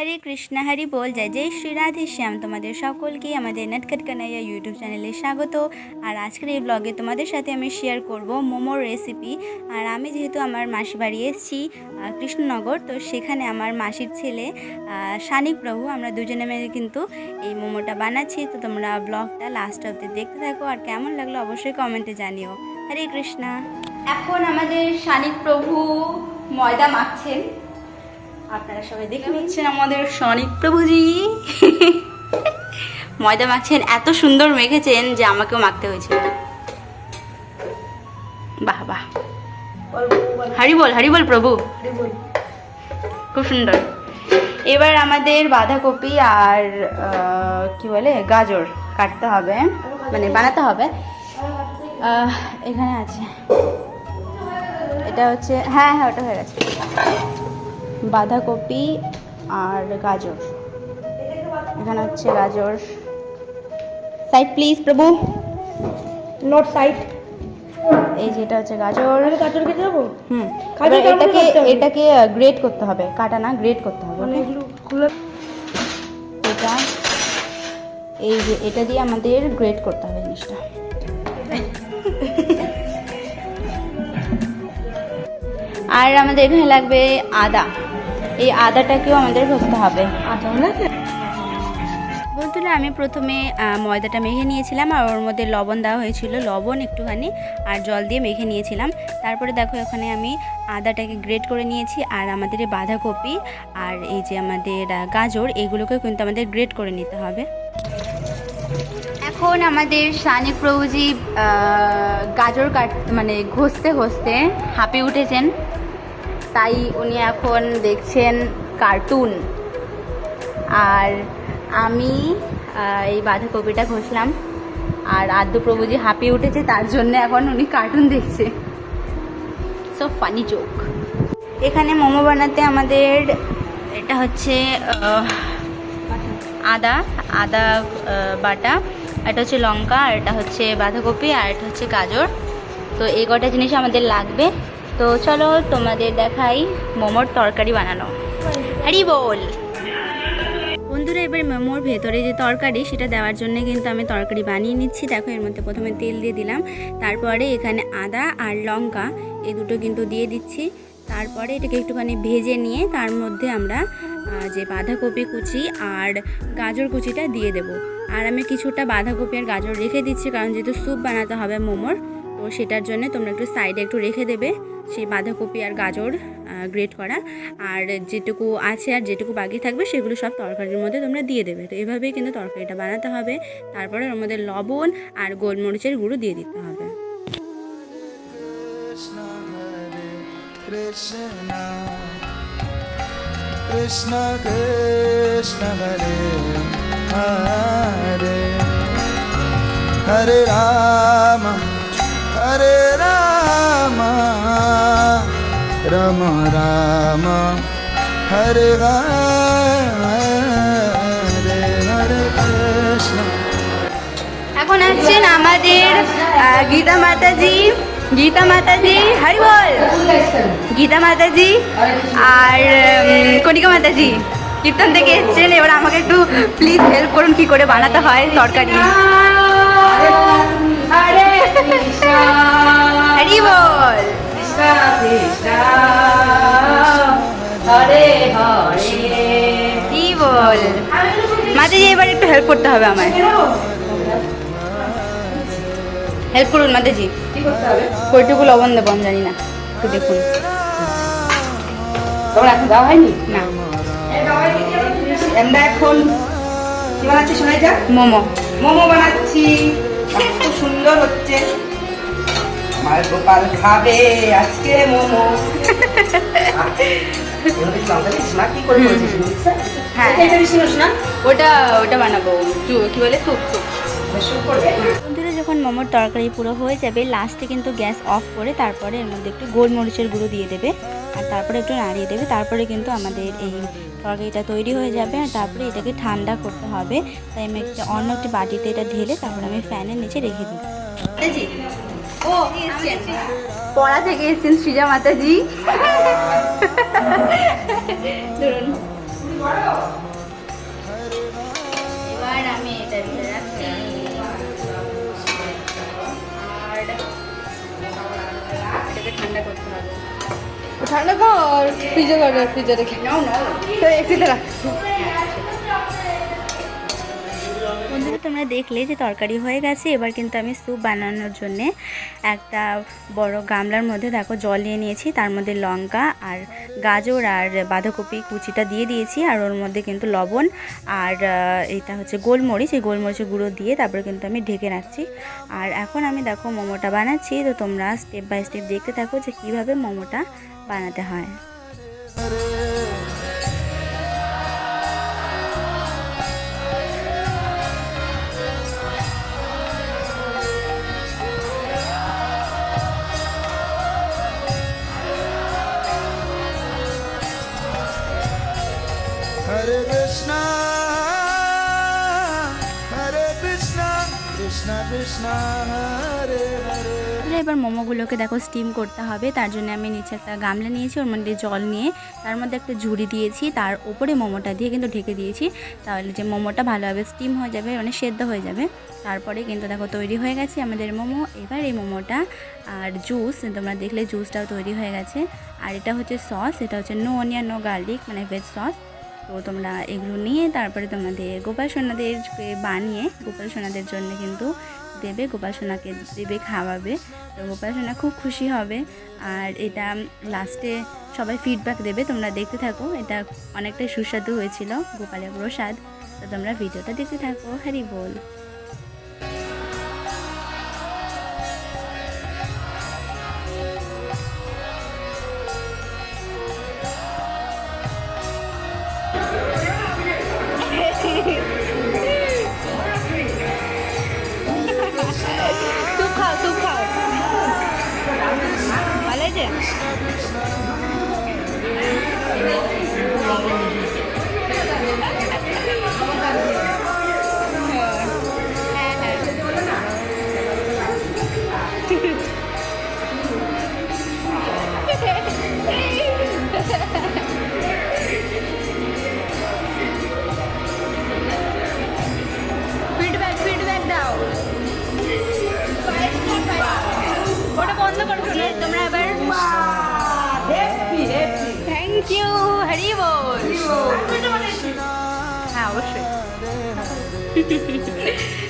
হরে কৃষ্ণ, হরি বল। জয় জয় শ্রী রাধে শ্যাম তোমাদের সকলকে আমাদের নটখট কানাইয়া ইউটিউব চ্যানেলে স্বাগত। আর আজকের এই ব্লগে তোমাদের সাথে আমি শেয়ার করব মোমোর রেসিপি আর আমি যেহেতু আমার মাসি বাড়ি এসেছি কৃষ্ণনগর, তো সেখানে আমার মাসির ছেলে সানিক প্রভু, আমরা দুজনে মিলে কিন্তু এই মোমোটা বানাচ্ছি। তো তোমরা ব্লগটা লাস্ট অব্দি দেখতে থাকো। আর কেমন লাগল অবশ্যই কমেন্টে জানিও। হরে কৃষ্ণ। এখন আমাদের সানিক প্রভু ময়দা মাখছেন। আপনারা সবাই দেখে নিচ্ছেন আমাদের সনিক প্রভুজি। ময়দা মাখছেন, এত সুন্দর মেখেছেন যে আমাকেও মাখতে হয়েছিল। বাহ বাহ। হারি বল হারি বল প্রভু। খুব সুন্দর। এবার আমাদের বাঁধাকপি আর কি বলে, গাজর কাটতে হবে মানে বানাতে হবে। এখানে আছে। এটা হচ্ছে হ্যাঁ হ্যাঁ ওটা হয়ে গেছে। বাঁধাকপি আর গাজর। এখানে হচ্ছে গাজর। সাইড প্লিজ প্রভু। নট সাইড এই যেটা হচ্ছে গাজর। আমি গাজর কেটে দেবো? হুম। গাজর এটাকে এটাকে গ্রেট করতে হবে। কাটা না গ্রেট করতে হবে মানে এটা এই যে এটা দিয়ে আমাদের গ্রেট করতে হবে জিনিসটা। আর আমাদের এখানে লাগবে আদা। এই আদাটাকেও আমাদের ঘষতে হবে। বন্ধুরা আমি প্রথমে ময়দাটা মেখে নিয়েছিলাম আর ওর মধ্যে লবণ দেওয়া হয়েছিল। লবণ একটুখানি আর জল দিয়ে মেখে নিয়েছিলাম। তারপরে দেখো এখানে আমি আদাটাকে গ্রেট করে নিয়েছি আর আমাদের এই বাঁধাকপি আর এই যে আমাদের গাজর এগুলোকে কিন্তু আমাদের গ্রেট করে নিতে হবে। এখন আমাদের সানিক প্রভুজি গাজর কাট মানে ঘষতে ঘষতে হাঁপিয়ে উঠেছেন। তাই উনি এখন দেখছেন কার্টুন আর আমি এই বাঁধাকপিটা ঘষলাম। আর আদ্য প্রভুজি হাঁপিয়ে উঠেছে, তার জন্য এখন উনি কার্টুন দেখছে। সো ফানি জোক এখানে মোমো বানাতে আমাদের, এটা হচ্ছে আদা আদা বাটা, এটা হচ্ছে লঙ্কা, আর এটা হচ্ছে বাঁধাকপি, আর এটা হচ্ছে গাজর। তো এই কটা জিনিস আমাদের লাগবে। তো চলো তোমাদের দেখাই মোমোর তরকারি বানানো। হারি বল। বন্ধুরা, এবার মোমোর ভেতরে যে তরকারি, সেটা দেওয়ার জন্য কিন্তু আমি তরকারি বানিয়ে নিচ্ছি। দেখো, এর মধ্যে প্রথমে তেল দিয়ে দিলাম। তারপরে এখানে আদা আর লঙ্কা এই দুটো কিন্তু দিয়ে দিচ্ছি। তারপরে এটাকে একটুখানি ভেজে নিয়ে, তার মধ্যে আমরা যে বাঁধাকপি কুচি আর গাজর কুচিটা দিয়ে দেব। আর আমি কিছুটা বাঁধাকপি আর গাজর রেখে দিচ্ছি, কারণ যেহেতু স্যুপ বানাতে হবে মোমোর, তো সেটার জন্য তোমরা একটু সাইডে একটু রেখে দেবে। সেই বাঁধাকপি আর গাজর গ্রেট করা। আর যেটুকু আছে আর যেটুকু বাকি থাকবে সেগুলো সব তরকারির মধ্যে তোমরা দিয়ে দেবে। তো এভাবেই কিন্তু তরকারিটা বানাতে হবে। তারপরে ওর মধ্যে লবণ আর গোলমরিচের গুঁড়ো দিয়ে দিতে হবে। Hare Rama Hare Rama Rama Rama Hare Hare Hare Krishna এখন আসছেন আমাদের গীতা মাতাজি। গীতা মাতাজি হারি বল। গীতা মাতাজি আর কণিকা মাতাজি। কীর্তন থেকে এসছেন এবার আমাকে একটু প্লিজ হেল্প করুন কি করে বানাতে হয় তরকারি। হারি বল। কি বল? মাতাজি এবার একটু হেল্প করতে হবে আমায়। হেল্প করুন মাতাজি। কইটুকু লবণ দেবো আমি জানি না। একটু দেখুন। তোমার এখন দেওয়া হয়নি? না। আমরা এখন কি বানাচ্ছি শোনাই যা মোমো। মোমো বানাচ্ছি। খুব সুন্দর হচ্ছে। আমার গোপাল খাবে আজকে মোমো। হ্যাঁ। নোস না? ওটা ওটা বানাবো কি বলে স্যুপ স্যুপ। বন্ধুরা যখন মোমোর তরকারি পুরো হয়ে যাবে লাস্টে কিন্তু গ্যাস অফ করে তারপরে এর মধ্যে একটু গোলমরিচের গুঁড়ো দিয়ে দেবে। আর তারপরে একটু নাড়িয়ে দেবে তারপরে কিন্তু আমাদের এই তরকারিটা তৈরি হয়ে যাবে। আর তারপরে এটাকে ঠান্ডা করতে হবে। তাই আমি একটা অন্য একটি বাটিতে এটা ঢেলে তারপরে আমি ফ্যানের নিচে রেখে দিই ও পড়া থেকে এসেছেন সৃজা মাতাজি। ধরুন। আমি ঠান্ডা কর। ফ্রিজে কর ফ্রিজে রেখে। নাও নাও তো এসে রাখ। তোমরা দেখলে যে তরকারি হয়ে গেছে। এবার কিন্তু আমি স্যুপ বানানোর জন্যে একটা বড় গামলার মধ্যে দেখো জল নিয়ে নিয়েছি। তার মধ্যে লঙ্কা আর গাজর আর বাঁধাকপি কুচিটা দিয়ে দিয়েছি। আর ওর মধ্যে কিন্তু লবণ আর এটা হচ্ছে গোলমরিচ। এই গোলমরিচের গুঁড়ো দিয়ে তারপরে কিন্তু আমি ঢেকে রাখছি। আর এখন আমি দেখো মোমোটা বানাচ্ছি। তো তোমরা স্টেপ বাই স্টেপ দেখতে থাকো যে কীভাবে মোমোটা বানাতে হয়। Krishna, Hare Krishna, Krishna Krishna, Hare Hare. এবার মোমোগুলোকে দেখো স্টিম করতে হবে তার জন্য আমি নিচে একটা গামলা নিয়েছি ওর মধ্যে জল নিয়ে তার মধ্যে একটা ঝুড়ি দিয়েছি তার উপরে মোমোটা দিয়ে কিন্তু ঢেকে দিয়েছি তাহলে যে মোমোটা ভালোভাবে স্টিম হয়ে যাবে মানে সেদ্ধ হয়ে যাবে। তারপরে কিন্তু দেখো তৈরি হয়ে গেছে আমাদের মোমো এবার এই মোমোটা আর জুস তোমরা দেখলে জুসটাও তৈরি হয়ে গেছে। আর এটা হচ্ছে সস এটা হচ্ছে নো অনিয়ন নো গার্লিক মানে ভেজ সস তো তোমরা এগুলো নিয়ে তারপরে তোমাদের গোপাল সোনাদের বানিয়ে গোপাল সোনাদের জন্য কিন্তু দেবে, গোপাল সোনাকে দেবে, খাওয়াবে। তো গোপাল সোনা খুব খুশি হবে। আর এটা লাস্টে সবাই ফিডব্যাক দেবে। তোমরা দেখতে থাকো। এটা অনেকটাই সুস্বাদু হয়েছিল গোপালের প্রসাদ। তো তোমরা ভিডিওটা দেখতে থাকো। হ্যারি বল খাও স্যুপ খাও ভালো আছে থ্যাংক ইউ হ্যারি বল হ্যাঁ অবশ্যই।